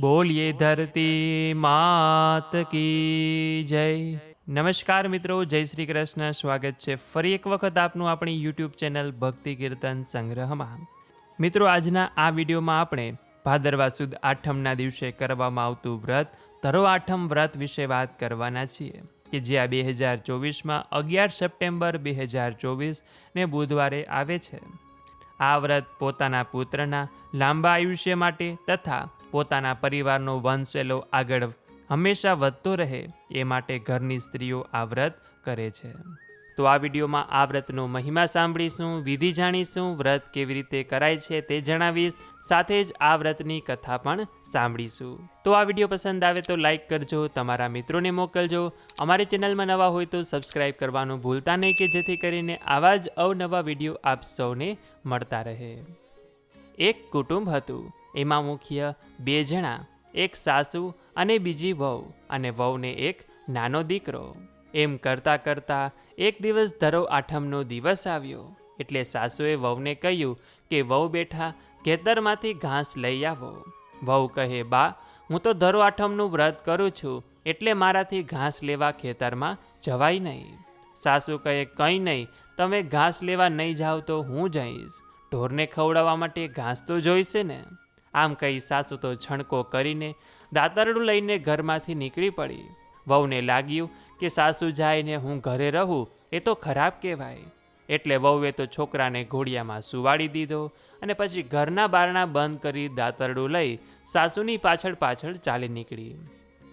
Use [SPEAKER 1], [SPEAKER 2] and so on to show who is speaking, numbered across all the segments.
[SPEAKER 1] બોલીએ ધરતી માત કી જય. નમસ્કાર મિત્રો, જય શ્રી કૃષ્ણ. સ્વાગત છે ફરી એક વખત આપનું આપણી યુટ્યુબ ચેનલ ભક્તિ કીર્તન સંગ્રહમાં. મિત્રો, આજના આ વિડીયોમાં આપણે ભાદરવા સુદ આઠમના દિવસે કરવામાં આવતું વ્રત ધરો આઠમ વ્રત વિશે વાત કરવાના છીએ કે જે આ બે હજાર ચોવીસમાં અગિયાર સપ્ટેમ્બર બે હજાર ચોવીસ ને બુધવારે આવે છે. આ વ્રત પોતાના પુત્રના લાંબા આયુષ્ય માટે તથા પોતાના પરિવારનો વંશવેલો આગળ હંમેશા વધતો રહે એ માટે ઘરની સ્ત્રીઓ આ વ્રત કરે છે. તો આ વિડીયોમાં આ વ્રતનો મહિમા સાંભળીશું, વિધિ જાણીશું, વ્રત કેવી રીતે કરાય છે તે જણાવીશ, સાથે જ આ વ્રતની કથા પણ સાંભળીશું. તો આ વીડિયો પસંદ આવે તો લાઈક કરજો, તમારા મિત્રોને મોકલજો. અમારી ચેનલમાં નવા હોય તો સબસ્ક્રાઈબ કરવાનું ભૂલતા નહીં કે જેથી કરીને આવા જ અવનવા વીડિયો આપ સૌને મળતા રહે. એક કુટુંબ હતું, એમાં મુખ્ય બે જણા, એક સાસુ અને બીજી વહુ અને વહુને એક નાનો દીકરો. એમ કરતાં કરતાં એક દિવસ ધરો આઠમનો દિવસ આવ્યો. એટલે સાસુએ વહુને કહ્યું કે, વહુ બેઠા, ખેતરમાંથી ઘાસ લઈ આવો. વહુ કહે, બા, હું તો ધરો આઠમનું વ્રત કરું છું, એટલે મારાથી ઘાસ લેવા ખેતરમાં જવાય નહીં. સાસુ કહે, કંઈ નહીં, તમે ઘાસ લેવા નહીં જાઓ તો હું જઈશ. ઢોરને ખવડાવવા માટે ઘાસ તો જોઈશે ને. આમ કહી સાસુ તો છણકો કરીને દાતરડું લઈને ઘરમાંથી નીકળી પડી. વહુને લાગ્યું કે સાસુ જાયને હું ઘરે રહું, એ તો ખરાબ કહેવાય. એટલે વહુએ તો છોકરાને ઘોડિયામાં સુવાડી દીધો અને પછી ઘરના બારણા બંધ કરી દાતરડું લઈ સાસુની પાછળ પાછળ ચાલી નીકળી.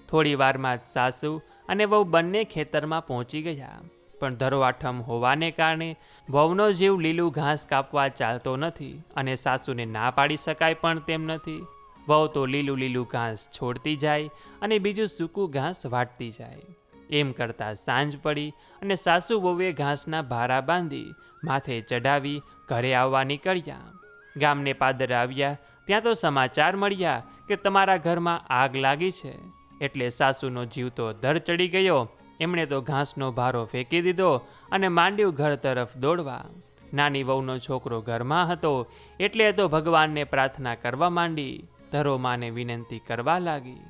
[SPEAKER 1] થોડી વારમાં જ સાસુ અને વહુ બંને ખેતરમાં પહોંચી ગયા. પણ ધરોઆઠમ હોવાને કારણે વહુનો જીવ લીલું ઘાસ કાપવા ચાલતો નથી અને સાસુને ના પાડી શકાય પણ તેમ નથી. વહુ તો લીલું લીલું ઘાસ છોડતી જાય અને બીજું સૂકું ઘાસ વાટતી જાય. એમ કરતાં સાંજ પડી અને સાસુ વહુએ ઘાસના ભારા બાંધી માથે ચડાવી ઘરે આવવા નીકળ્યા. ગામને પાદર આવ્યા, ત્યાં તો સમાચાર મળ્યા કે તમારા ઘરમાં આગ લાગી છે. એટલે સાસુનો જીવ તો દર ચડી ગયો, એમણે તો ઘાસનો ભારો ફેંકી દીધો અને માંડ્યું ઘર તરફ દોડવા. નાની વહુનો છોકરો ઘરમાં હતો, એટલે તો ભગવાનને પ્રાર્થના કરવા માંડી. ધરો માને વિનંતી કરવા લાગી.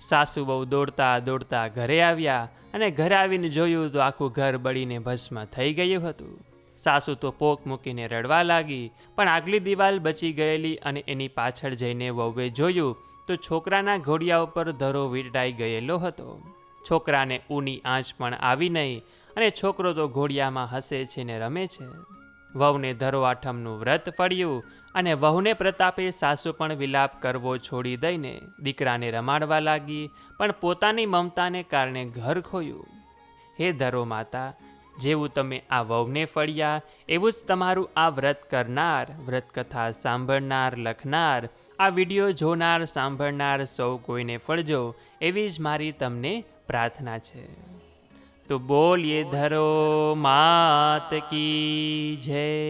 [SPEAKER 1] સાસુ બહુ દોડતા દોડતા ઘરે આવ્યા અને ઘરે આવીને જોયું તો આખું ઘર બળીને ભસ્મ થઈ ગયું હતું. સાસુ તો પોક મૂકીને રડવા લાગી, પણ આગલી દિવાલ બચી ગયેલી અને એની પાછળ જઈને વહુએ જોયું તો છોકરાના ઘોડિયા ઉપર ધરો વીંટાઈ ગયેલો હતો. છોકરાને ઊની આંચ પણ આવી નહીં અને છોકરો તો ઘોડિયામાં હસે છે ને રમે છે. વહુને ધરો આઠમનું વ્રત ફળ્યું અને વહુને પ્રતાપે સાસુ પણ વિલાપ કરવો છોડી દઈને દીકરાને રમાડવા લાગી, પણ પોતાની મમતાને કારણે ઘર ખોયું. હે ધરો માતા, જેવું તમે આ વહુને ફળ્યા, એવું જ તમારું આ વ્રત કરનાર, વ્રતકથા સાંભળનાર, લખનાર, આ વીડિયો જોનાર, સાંભળનાર સૌ કોઈને ફળજો, એવી જ મારી તમને પ્રાર્થના છે. તો બોલીએ, ધરો માત કી જય.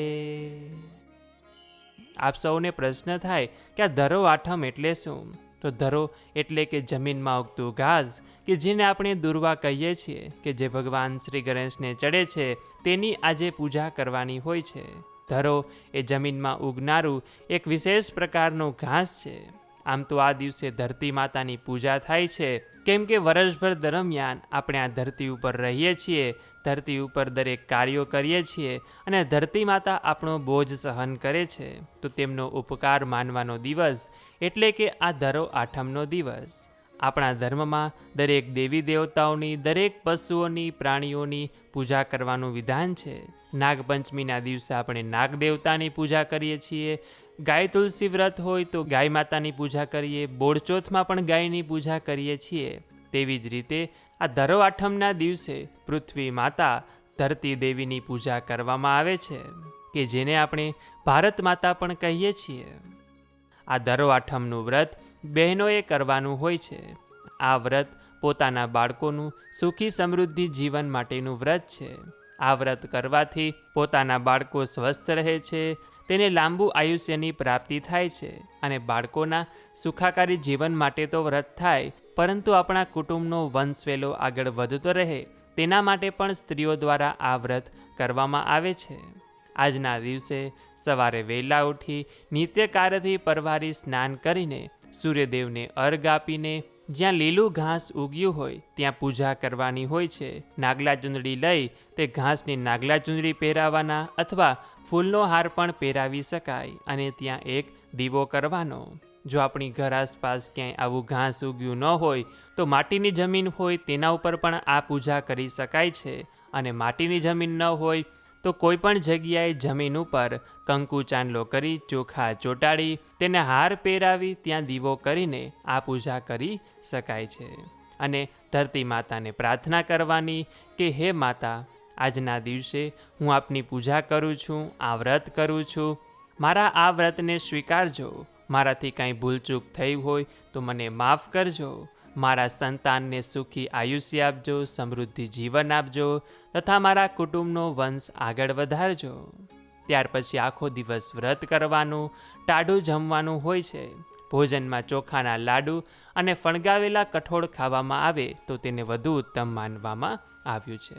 [SPEAKER 1] આપ સૌને પ્રશ્ન થાય કે આ ધરો આઠમ એટલે શું? તો ધરો એટલે કે જમીનમાં ઉગતું ઘાસ, કે જેને આપણે દુર્વા કહીએ છીએ, કે જે ભગવાન શ્રી ગણેશને ચડે છે, તેની આજે પૂજા કરવાની હોય છે. ધરો એ જમીનમાં ઉગનારું એક વિશેષ પ્રકારનો ઘાસ છે. આમ તો આ દિવસે ધરતી માતાની પૂજા થાય છે. કેમ કે વર્ષભર દરમિયાન આપણે આ ધરતી ઉપર રહીએ છીએ, ધરતી ઉપર દરેક કાર્યો કરીએ છીએ અને ધરતી માતા આપણો બોજ સહન કરે છે. તો તેમનો ઉપકાર માનવાનો દિવસ એટલે કે આ ધરો આઠમનો દિવસ. આપણા ધર્મમાં દરેક દેવી દેવતાઓની, દરેક પશુઓની, પ્રાણીઓની પૂજા કરવાનું વિધાન છે. નાગપંચમીના દિવસે આપણે નાગ દેવતાની પૂજા કરીએ છીએ. ગાય તુલસી વ્રત હોય તો ગાય માતાની પૂજા કરીએ. બોડચોથમાં પણ ગાયની પૂજા કરીએ છીએ. તેવી જ રીતે આ ધરો આઠમના દિવસે પૃથ્વી માતા ધરતી દેવીની પૂજા કરવામાં આવે છે, કે જેને આપણે ભારત માતા પણ કહીએ છીએ. આ ધરો આઠમનું વ્રત બહેનોએ કરવાનું હોય છે. આ વ્રત પોતાના બાળકોનું સુખી સમૃદ્ધિ જીવન માટેનું વ્રત છે. આ વ્રત કરવાથી પોતાના બાળકો સ્વસ્થ રહે છે, તેને લાંબુ આયુષ્યની પ્રાપ્તિ થાય છે અને બાળકોના સુખાકારી જીવન માટે તો વ્રત થાય, પરંતુ આપણા કુટુંબનો વંશવેલો આગળ વધતો રહે, તેના માટે પણ સ્ત્રીઓ દ્વારા આ વ્રત કરવામાં આવે છે. આજના દિવસે સવારે વહેલા ઉઠી નિત્યકારથી પરવારી સ્નાન કરીને સૂર્યદેવને અર્ઘ આપીને જ્યાં લીલું ઘાસ ઉગ્યું હોય, ત્યાં પૂજા કરવાની હોય છે. નાગલા ચૂંદડી લઈ તે ઘાસની નાગલા ચૂંદડી પહેરાવાના અથવા ફૂલનો હાર પણ પહેરાવી શકાય અને ત્યાં એક દીવો કરવાનો. જો આપણી ઘર આસપાસ ક્યાંય આવું ઘાસ ઉગ્યું ન હોય, તો માટીની જમીન હોય તેના ઉપર પણ આ પૂજા કરી શકાય છે. અને માટીની જમીન ન હોય તો કોઈ પણ જગ્યાએ જમીન ઉપર કંકુ ચાંદલો કરી, ચોખા ચોંટાડી, તેને હાર પહેરાવી, ત્યાં દીવો કરીને આ પૂજા કરી શકાય છે. અને ધરતી માતાને પ્રાર્થના કરવાની કે, હે માતા, આજના દિવસે હું આપની પૂજા કરું છું, આ વ્રત કરું છું. મારા આ વ્રતને સ્વીકારજો. મારાથી કાંઈ ભૂલચૂક થઈ હોય તો મને માફ કરજો. મારા સંતાનને સુખી આયુષ્ય આપજો, સમૃદ્ધિ જીવન આપજો તથા મારા કુટુંબનો વંશ આગળ વધારજો. ત્યાર પછી આખો દિવસ વ્રત કરવાનું, ટાઢું જમવાનું હોય છે. ભોજનમાં ચોખાના લાડુ અને ફણગાવેલા કઠોળ ખાવામાં આવે તો તેને વધુ ઉત્તમ માનવામાં આવ્યું છે.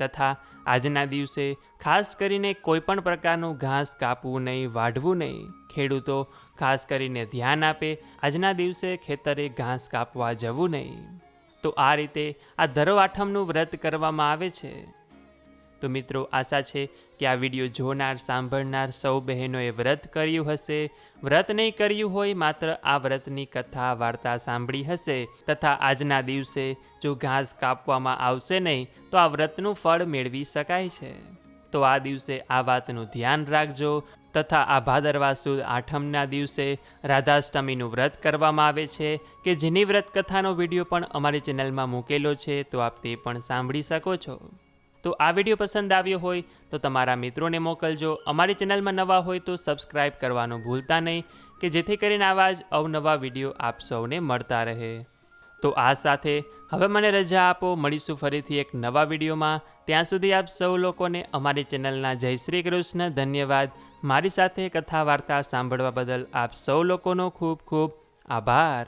[SPEAKER 1] તથા આજના દિવસે ખાસ કરીને કોઈપણ પ્રકારનું ઘાસ કાપવું નહીં, વાઢવું નહીં. ખેડૂતો ખાસ કરીને ધ્યાન આપે, આજના દિવસે ખેતરે ઘાસ કાપવા જવું નહીં. તો આ રીતે આ ધરો આઠમનું વ્રત કરવામાં આવે છે. તો મિત્રો, આશા છે કે આ વીડિયો જોનાર, સાંભળનાર સૌ બહેનોએ વ્રત કર્યું હશે. વ્રત નહીં કર્યું હોય, માત્ર આ વ્રતની કથા, વાર્તા સાંભળી હશે. તથા આજના દિવસે જો ઘાસ કાપવામાં આવશે નહીં, તો આ વ્રતનું ફળ મેળવી શકાય છે. તો આ દિવસે આ વાતનું ધ્યાન રાખજો. તથા આ ભાદરવા સુદ આઠમના દિવસે રાધાષ્ટમીનું વ્રત કરવામાં આવે છે કે જેની વ્રત કથાનો વીડિયો પણ અમારી ચેનલમાં મૂકેલો છે, તો આપ તે પણ સાંભળી શકો છો. તો આ વીડિયો પસંદ આવ્યો હોય, તો તમારા મિત્રોને મોકલજો. અમારી ચેનલમાં નવા હોય, તો સબસ્ક્રાઈબ કરવાનું ભૂલતા નહીં, કે જેથી કરીને આવા જ અવનવા વીડિયો આપ સૌને મળતા રહે. તો આ સાથે હવે મને રજા આપો. મળીશું ફરીથી એક નવા વિડીયોમાં. ત્યાં સુધી આપ સૌ લોકોને અમારી ચેનલના જય શ્રી કૃષ્ણ, ધન્યવાદ. મારી સાથે કથા વાર્તા સાંભળવા બદલ આપ સૌ લોકોનો ખૂબ ખૂબ આભાર.